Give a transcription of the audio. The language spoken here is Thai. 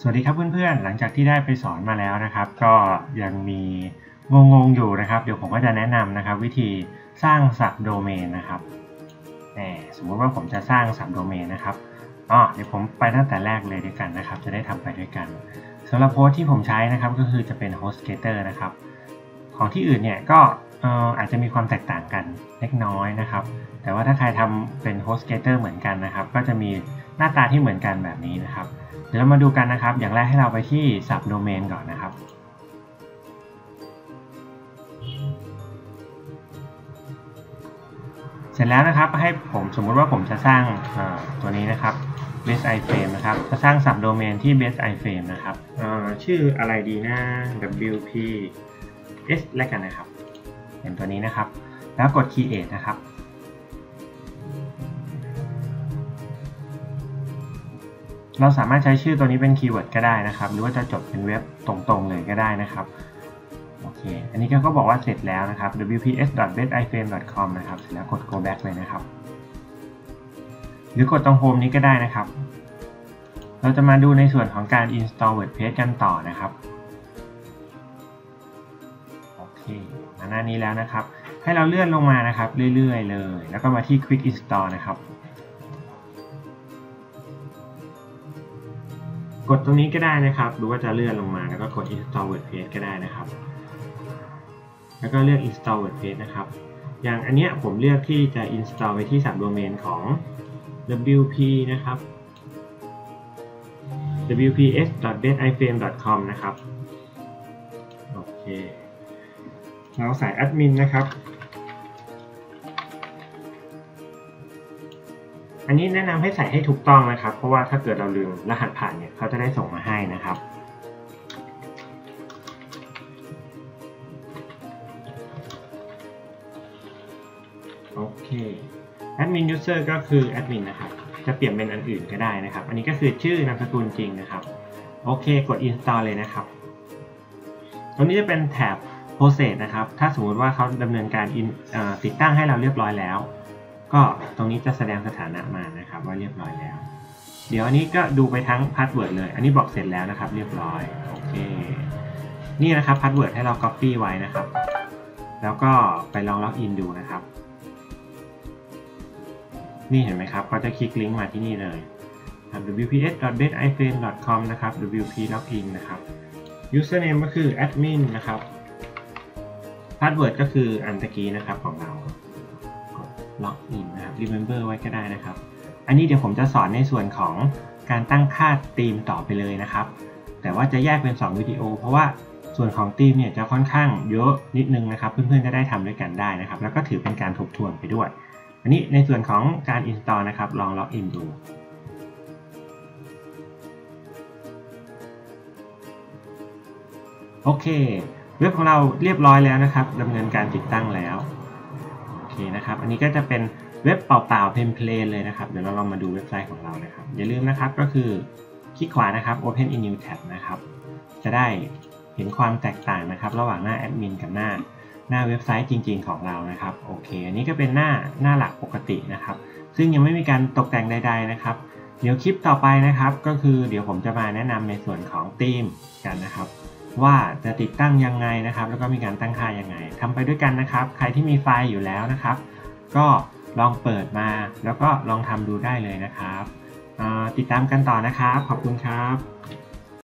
สวัสดีครับเพื่อนๆ หลังจากที่ได้ไปสอนมาแล้วนะครับ ก็ยังมีงงๆอยู่นะครับ เดี๋ยวผมก็จะแนะนำนะครับ วิธีสร้างสับโดเมนนะครับสมมติว่าผมจะสร้างสับโดเมนนะครับอ๋อเดี๋ยวผมไปตั้งแต่แรกเลยด้วยกันนะครับ จะได้ทำไปด้วยกันสำหรับโฮสที่ผมใช้นะครับก็คือจะเป็น HostGator นะครับ ของที่อื่นเนี่ยก็อาจจะมีความแตกต่างกันเล็กน้อยนะครับ แต่ว่าถ้าใครทำเป็น HostGator เหมือนกันนะครับ ก็จะมีหน้าตาที่เหมือนกันแบบนี้นะครับ ดี๋ยวเรามาดูกันนะครับ อย่างแรกให้เราไปที่ subdomain ก่อนนะครับ เสร็จแล้วนะครับให้ผมสมมุติว่าผมจะสร้างตัวนี้นะครับ base iframe นะครับจะสร้าง subdomain ที่ base iframe นะครับชื่ออะไรดีนะ wp s แล้วกันนะครับ เป็นตัวนี้นะครับ แล้วกด create นะครับ เราสามารถใช้ชื่อตัวนี้เป็นคีย์เวิร์ดก็ได้นะครับ หรือว่าจะจดเป็นเว็บตรงๆเลยก็ได้นะครับโอเค อันนี้ก็บอกว่าเสร็จแล้วนะครับ wps.betiframe.com นะครับ เสร็จแล้วกด go back เลยนะครับ หรือกดตรง home นี้ก็ได้นะครับ เราจะมาดูในส่วนของการ install WordPress กันต่อนะครับ โอเค มาหน้านี้แล้วนะครับ ให้เราเลื่อนลงมานะครับ เรื่อยๆเลย แล้วก็มาที่ quick install นะครับ กดตรงนี้ก็ได้นะครับ หรือว่าจะเลื่อนลงมาแล้วก็กด install WordPress ก็ได้นะครับ แล้วก็เลือก install WordPress นะครับ อย่างอันเนี้ยผมเลือกที่จะ install ไว้ที่ subdomain ของ wp นะครับ wps.betiframe.com นะครับ โอเค เราใส่ admin นะครับ อันนี้แนะนำให้ใส่ให้ถูกต้องนะครับ เพราะว่าถ้าเกิดเราลืมรหัสผ่านเนี่ยเขาจะได้ส่งมาให้นะครับ โอเค admin user ก็คือ admin นะครับ จะเปลี่ยนเป็นอันอื่นก็ได้นะครับ อันนี้ก็คือชื่อนามสกุลจริงนะครับ โอเค กด install เลยนะครับ ตรงนี้จะเป็นแถบ process นะครับ ถ้าสมมติว่าเขาดำเนินการติดตั้งให้เราเรียบร้อยแล้ว ก็ตรงนี้จะแสดงสถานะมานะครับว่าเรียบร้อยแล้ว เดี๋ยวอันนี้ก็ดูไปทั้งพาสเวิร์ดเลย อันนี้บอกเสร็จแล้วนะครับ เรียบร้อยโอเคนี่นะครับพาสเวิร์ดให้เรา copy ไว้นะครับ แล้วก็ไปลองล็อกอินดูนะครับ นี่เห็นไหมครับเขาจะคลิกลิงก์มาที่นี่เลย wps.betiframe.com นะครับ wp login นะครับ username ก็คือ admin นะครับ password ก็คืออันตะกี้นะครับของเรา ล็อกอินนะครับ remember ไว้ก็ได้นะครับ อันนี้เดี๋ยวผมจะสอนในส่วนของการตั้งค่าธีมต่อไปเลยนะครับ แต่ว่าจะแยกเป็น 2 วิดีโอ เพราะว่าส่วนของธีมเนี่ยจะค่อนข้างเยอะนิดนึงนะครับ เพื่อนๆจะได้ทำด้วยกันได้นะครับ แล้วก็ถือเป็นการทบทวนไปด้วย อันนี้ในส่วนของการ install นะครับ ลองล็อกอินดูโอเค เว็บของเราเรียบร้อยแล้วนะครับดำเนินการติดตั้งแล้ว เคนะครับ อันนี้ก็จะเป็นเว็บเปล่าๆเพนเพลนเลยนะครับ เดี๋ยวเราลองมาดูเว็บไซต์ของเรานะครับ อย่าลืมนะครับก็คือคลิกขวานะครับ Open in New Tab นะครับ จะได้เห็นความแตกต่างนะครับ ระหว่างหน้าแอดมินกับหน้าหน้าเว็บไซต์จริง ๆ ของเรานะครับ โอเค อันนี้ก็เป็นหน้าหน้าหลักปกตินะครับ ซึ่งยังไม่มีการตกแต่งใด ๆ นะครับ เดี๋ยวคลิปต่อไปนะครับ ก็คือเดี๋ยวผมจะมาแนะนำในส่วนของธีมกันนะครับ ว่าจะติดตั้งยังไงนะครับ แล้วก็มีการตั้งค่ายังไงทำไปด้วยกันนะครับ ใครที่มีไฟล์อยู่แล้วนะครับ ก็ลองเปิดมาแล้วก็ลองทำดูได้เลยนะครับติดตามกันต่อนะครับ ขอบคุณครับ